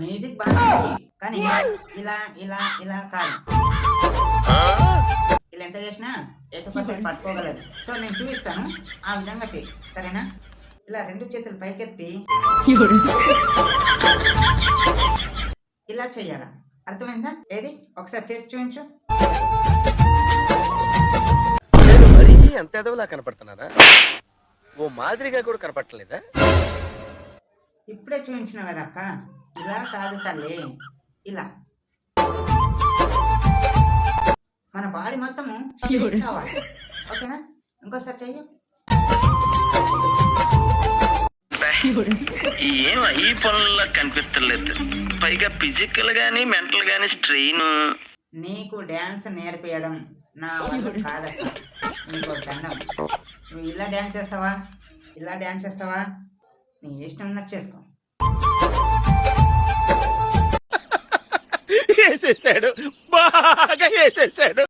Music బాగుంది కానీ ఇలా ఇలా ఇలా కాదు. ఇలా ఎంత చేసినా ఎయిటీ పర్సెంట్ పట్టుకోగలదు. సో నేను చూపిస్తాను. ఆ విధంగా చెయ్యి. సరేనా? ఇలా రెండు చేతులు పైకెత్తి. ఇలా చెయ్యాలా? అర్థమైందా? ఏది? ఒకసారి చేసి చూపించు. అంత ఎదవలా కనపడుతున్నారా ఓ మాదిరిగా కూడా కనపడలేదా ఇప్పుడే చూపించిన కదా అక్క. ఇలా కాదు తల్లి. ఇలా. మన బాడీ మొత్తము కావాలి. ఓకేనా? ఇంకోసారి చెయ్యి. ఏం ఈ పనుల్లో కనిపించలేదు పైగా ఫిజికల్ గానీ మెంటల్ గానీ స్ట్రెయిన్ నీకు డ్యాన్స్ నేర్పించడం నా వల్ల కాదక్క. నీకు దండం. నువ్వు ఇలా డ్యాన్స్ చేస్తావా? ఇలా డ్యాన్స్ చేస్తావా? నీ ఇష్టం ఉన్నట్టు చేసుకో. వేసేసాడు బాగా వేసేసాడు